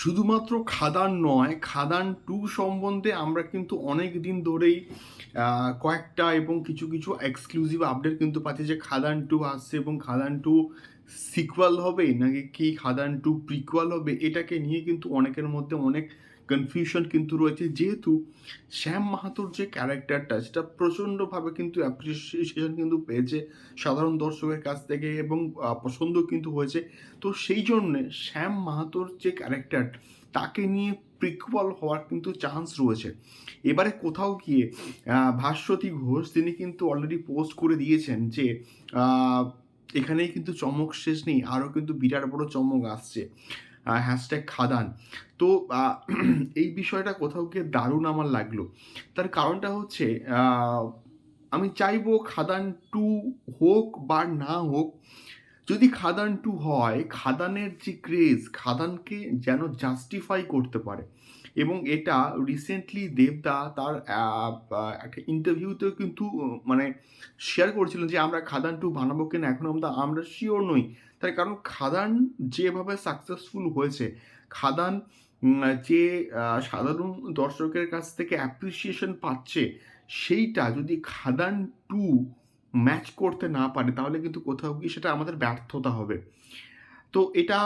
শুধুমাত্র খাদান নয়, খাদান টু সম্বন্ধে আমরা কিন্তু অনেক দিন ধরেই কয়েকটা এবং কিছু কিছু এক্সক্লুসিভ আপডেট কিন্তু পাচ্ছি যে খাদান টু আসছে এবং খাদান টু সিকুয়াল হবে, নাকি কি খাদান টু প্রিকুয়াল হবে, এটাকে নিয়ে কিন্তু অনেকের মধ্যে অনেক কনফিউশন কিন্তু রয়েছে। যেহেতু শ্যাম মাহাতোর যে ক্যারেক্টারটা সেটা প্রচণ্ডভাবে কিন্তু অ্যাপ্রিসিয়েশন কিন্তু পেয়েছে সাধারণ দর্শকের কাছ থেকে এবং পছন্দ কিন্তু হয়েছে। তো সেই জন্যে শ্যাম মাহাতোর যে ক্যারেক্টার তাকে নিয়ে প্রিকুয়াল হওয়ার কিন্তু চান্স রয়েছে। এবারে কোথাও গিয়ে ভাস্বতী ঘোষ, তিনি কিন্তু অলরেডি পোস্ট করে দিয়েছেন যে এখানেই কিন্তু চমক শেষ নেই, আরও কিন্তু বিরাট বড় চমক আসছে। হ্যাশট্যাগ খাদান। তো এই বিষয়টা কোথাও গিয়ে দারুণ আমার লাগল। তার কারণটা হচ্ছে আমি চাইব খাদান টু হোক বা না হোক যদি খাদান টু হয়, খাদানের যে ক্রেজ খাদানকে যেন জাস্টিফাই করতে পারে। এবং এটা রিসেন্টলি দেবদা তার একটা ইন্টারভিউতেও কিন্তু মানে শেয়ার করেছিলেন যে, আমরা খাদান টু বানাবো কিনা? এখন আমরা আমরা শিওর নই। তার কারণ খাদান যেভাবে সাকসেসফুল হয়েছে, খাদান যে সাধারণ দর্শকের কাছ থেকে অ্যাপ্রিসিয়েশন পাচ্ছে, সেইটা যদি খাদান টু ম্যাচ করতে না পারে, তাহলে কিন্তু কোথাও গিয়ে সেটা আমাদের ব্যর্থতা হবে। তো এটা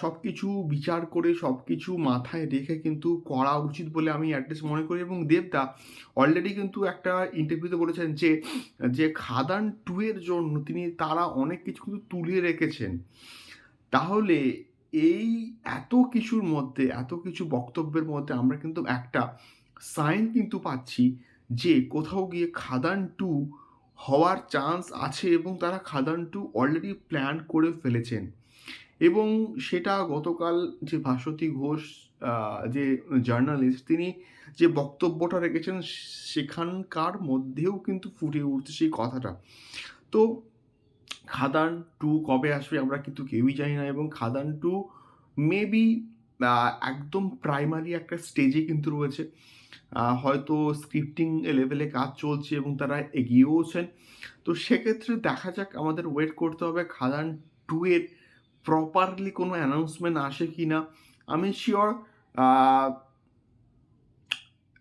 সব কিছু বিচার করে সব কিছু মাথায় রেখে কিন্তু করা উচিত বলে আমি অ্যাটলিস্ট মনে করি। এবং দেবদা অলরেডি কিন্তু একটা ইন্টারভিউতে বলেছেন যে যে খাদান টু এর জন্য তিনি তারা অনেক কিছু কিন্তু তুলে রেখেছেন। তাহলে এই এত কিছুর মধ্যে, এত কিছু বক্তব্যের মধ্যে আমরা কিন্তু একটা সাইন কিন্তু পাচ্ছি যে কোথাও গিয়ে খাদান টু হওয়ার চান্স আছে এবং তারা খাদান টু অলরেডি প্ল্যান করে ফেলেছেন। এবং সেটা গতকাল যে ভাস্বতী ঘোষ যে জার্নালিস্ট তিনি যে বক্তব্যটা রেখেছেন সেখানকার মধ্যেও কিন্তু ফুটে উঠছে সেই কথাটা। তো খাদান টু কবে আসবে আমরা কিন্তু কেউই জানি না এবং খাদান টু মেবি একদম প্রাইমারি একটা স্টেজে কিন্তু রয়েছে। হয়তো স্ক্রিপ্টিং লেভেলে কাজ চলছে এবং তারা এগিয়েওছেন তো সেক্ষেত্রে দেখা যাক আমাদের ওয়েট করতে হবে খাদান টু এর প্রপারলি কোনো অ্যানাউন্সমেন্ট আসে কি না আমি শিওর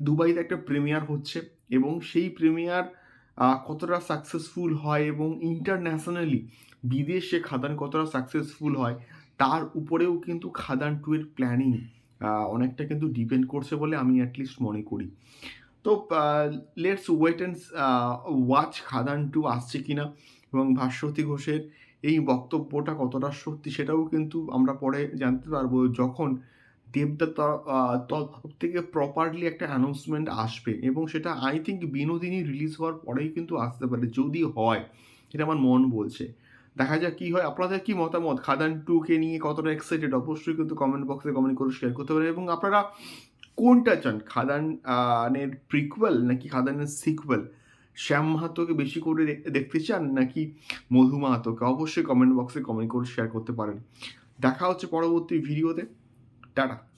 দুবাইতে একটা প্রিমিয়ার হচ্ছে এবং সেই প্রিমিয়ার কতটা সাকসেসফুল হয় এবং ইন্টারন্যাশনালি বিদেশে খাদান কতটা সাকসেসফুল হয় তার উপরেও কিন্তু খাদান টু এর প্ল্যানিং অনেকটা কিন্তু ডিপেন্ড করছে বলে আমি অ্যাটলিস্ট মনে করি। তো let's wait and watch Khadaan two আসছে কি না এবং ভাস্বতী ঘোষের এই বক্তব্যটা কতটা সত্যি সেটাও কিন্তু আমরা পরে জানতে পারব যখন দেবদত্ত তরফ থেকে প্রপারলি একটা অ্যানাউন্সমেন্ট আসবে এবং সেটা আই থিঙ্ক বিনোদিনী রিলিজ হওয়ার পরেই কিন্তু আসতে পারে, যদি হয়, এটা আমার মন বলছে। দেখা যাক কি হয়। আপনাদের কি মতামত? খাদান টুকে নিয়ে কতটা এক্সাইটেড অবশ্যই কিন্তু কমেন্ট বক্সে কমেন্ট করে শেয়ার করতে পারেন। এবং আপনারা কোনটা চান? খাদান আহ, নের প্রিকুয়াল নাকি খাদানের সিকুয়াল শ্যাম মাহাতোকে বেশি করে দেখতে চান নাকি মধু মাহাতোকে? অবশ্যই কমেন্ট বক্সে কমেন্ট করে শেয়ার করতে পারেন। দেখা হচ্ছে পরবর্তী ভিডিওতে টাটা।